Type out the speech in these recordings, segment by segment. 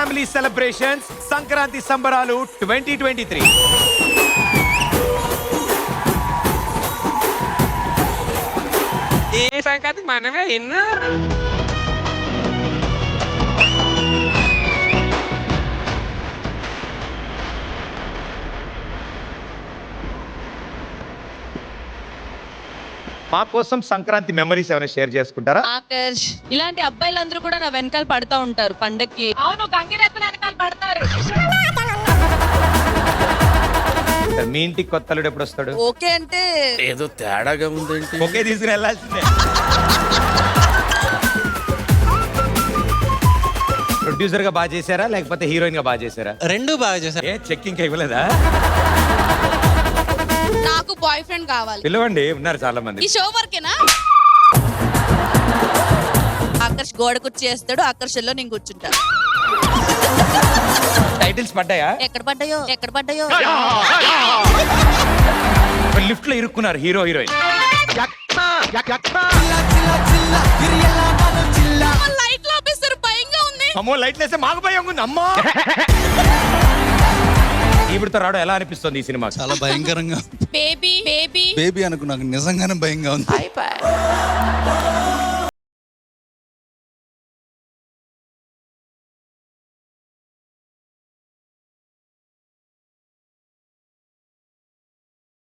Family celebrations Sankranti సంబరాలు twenty twenty three ఏ సంక్రాంతి మనమే ఎన్నో మా కోసం సంక్రాంతి మెమరీస్ ఏమైనా షేర్ చేసుకుంటారా? ఆకర్ష్ ఇలాంటి అబ్బాయిలందరూ కూడా నా వెనకాల పడతా ఉంటారు పండక్కి. అవును వెనకాల పడతారు. మీ ఇంటికి కొత్త అల్లుడు ఎప్పుడు వస్తాడు? ఓకే అంటే ఏదో తేడాగా ఉందేంటి? ఓకే తీసుకుని వెళ్ళాల్సిందే. ప్రొడ్యూసర్గా బాగా చేశారా? లేకపోతే హీరోయిన్గా బాగా చేశారా? రెండు బాగా చేశారు. ఏ చెక్ ఇంకా ఇవ్వలేదా? నాకు బాయ్ ఫ్రెండ్ కావాలి. పిలవండి ఉన్నారు చాలా ఈ మంది షో వరకేనా? ఆకర్ష్ గోడ కుర్చీ చేస్తాడు ఆకర్షణలో నేను కూర్చుంటా. టైటిల్స్ పడ్డాయా? ఎక్కడ పడ్డాయో ఎక్కడ పడ్డాయో? లిఫ్ట్లో ఇరుక్కున్నారు హీరో హీరోయిన్. లైట్లో ఆపేస్తారు భయంగా ఉంది. అమ్మో లైట్లు వేస్తే మాకు భయం ఉంది అమ్మా. ఈవిడతో రావడం ఎలా అనిపిస్తుంది ఈ సినిమా చాలా భయంకరంగా బేబీ బేబీ బేబీ అనుకు నాకు నిజంగానే భయంగా ఉంది.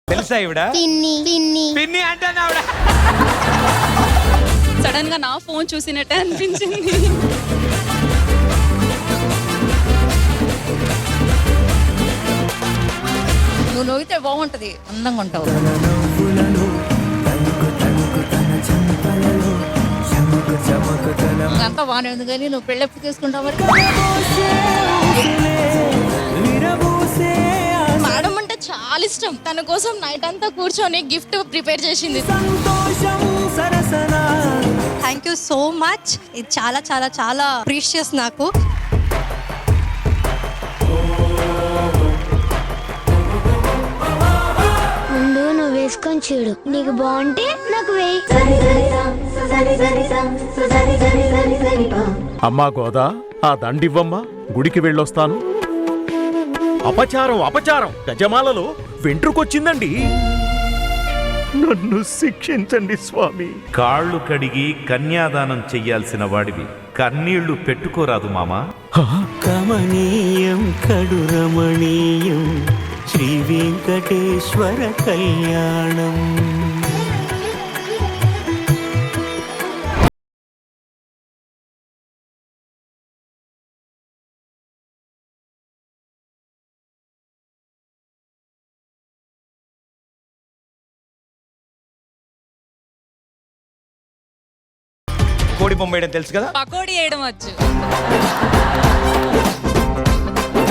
తెలుసా ఈవిడ? పిన్ని పిన్ని. పిన్ని అంటే ఆవిడ? సడన్గా నా ఫోన్ చూసినట్టే అనిపించింది. నువ్వు నవ్వితే బాగుంటది అందంగా ఉంటావు. అంతా బాగానే ఉంది కానీ నువ్వు పెళ్ళి ఎప్పుడు తీసుకుంటావు మరి? మేడం అంటే చాలా ఇష్టం. తన కోసం నైట్ అంతా కూర్చొని గిఫ్ట్ ప్రిపేర్ చేసింది. థ్యాంక్ యూ సో మచ్ ఇది చాలా చాలా చాలా ప్రీషియస్ నాకు. వేసుకొని చూడు. నీకు బాగుంటే నాకు వేయి. అమ్మా గోదా ఆ దండివ్వమ్మా. గుడికి వెళ్ళొస్తాను. అపచారం అపచారం. గజమాలలో వెంట్రుకొచ్చిందండి. నన్ను శిక్షించండి స్వామి. కాళ్ళు కడిగి కన్యాదానం చెయ్యాల్సిన వాడివి. కన్నీళ్ళు పెట్టుకోరాదు మామా. కమనీయం కడు రమణీయం శ్రీ వెంకటేశ్వర కళ్యాణం. కోడి బొమ్మ వేయడం తెలుసు కదా? పకోడీ వేయడం వచ్చు.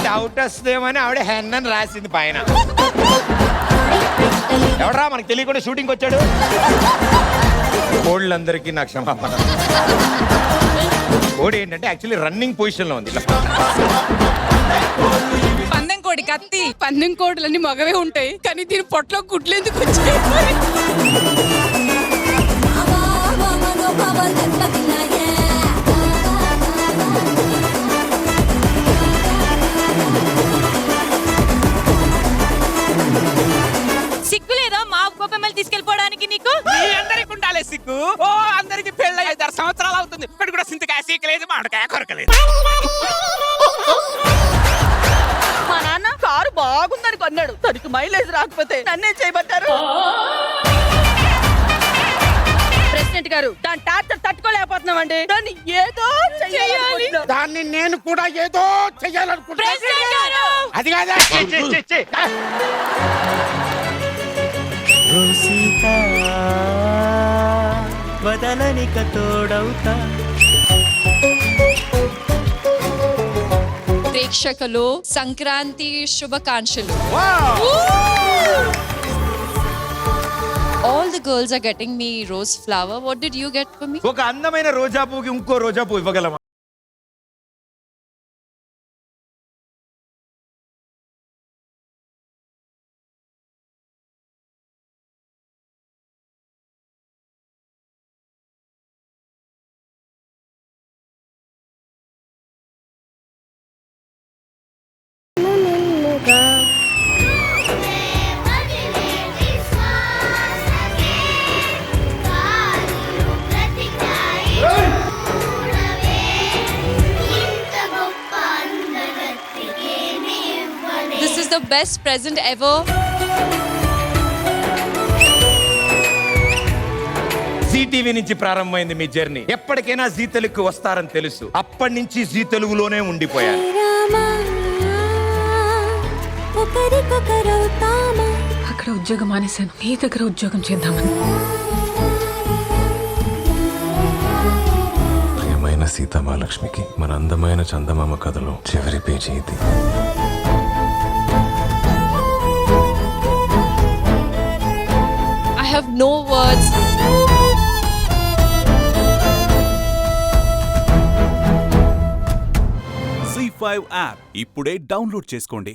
డౌట్ వస్తుందేమని ఆవిడ హెన్ అని రాసింది పైన. ఎవడరా మనకు తెలియకుండా షూటింగ్ వచ్చాడు కోళ్ళందరికీ నా క్షమాపణ. కోడి ఏంటంటే యాక్చువల్లీ రన్నింగ్ పొజిషన్లో ఉంది. పందెం కోడి కత్తి. పందెం కోడులన్నీ మగవే ఉంటాయి. కానీ దీని పొట్టలో గుడ్లు ఎందుకు వచ్చాయి? ఐదారు సంవత్సరాలు అవుతుంది. ఇక్కడ కూడా సింతకాయ సీకలేదు మామిడికాయ కొరకలేదు. మా నాన్న కారు బాగుందని కొన్నాడు. తనకి మైలేజ్ రాకపోతే నన్నేం చేయబట్టారు ప్రెసిడెంట్ గారు దాని టార్చర్ తట్టుకోలేకపోతున్నామండి. దాన్ని ఏదో చేయాలి దాన్ని నేను కూడా ఏదో చెయ్యాలనుకుంటున్నా. ప్రెసిడెంట్ గారు! అది కాదా. సీత వదలనిక తోడవుతా. ప్రేక్షకులు సంక్రాంతి శుభాకాంక్షలు. All the girls are getting me rose flower what did you get for me ఒక అందమైన రోజా పువ్వుకి ఇంకో రోజా పువ్వు ఇవ్వగలమా? Best present ever Zee TV నుంచి ప్రారంభమైంది మీ జర్నీ. ఎప్పటికైనా జీ తెలుగుకి వస్తారని తెలుసు. అప్పటి నుంచి జీ తెలుగులోనే ఉండిపోయాను అక్కడ ఉద్యోగం మానేశాను. మీ దగ్గర ఉద్యోగం చేద్దామని. ప్రియమైన సీతమాలక్ష్మికి మన అందమైన చందమామ కథలో చివరి పేజీ ఇది. Have no words Zee five app ఇప్పుడే డౌన్లోడ్ చేసుకోండి.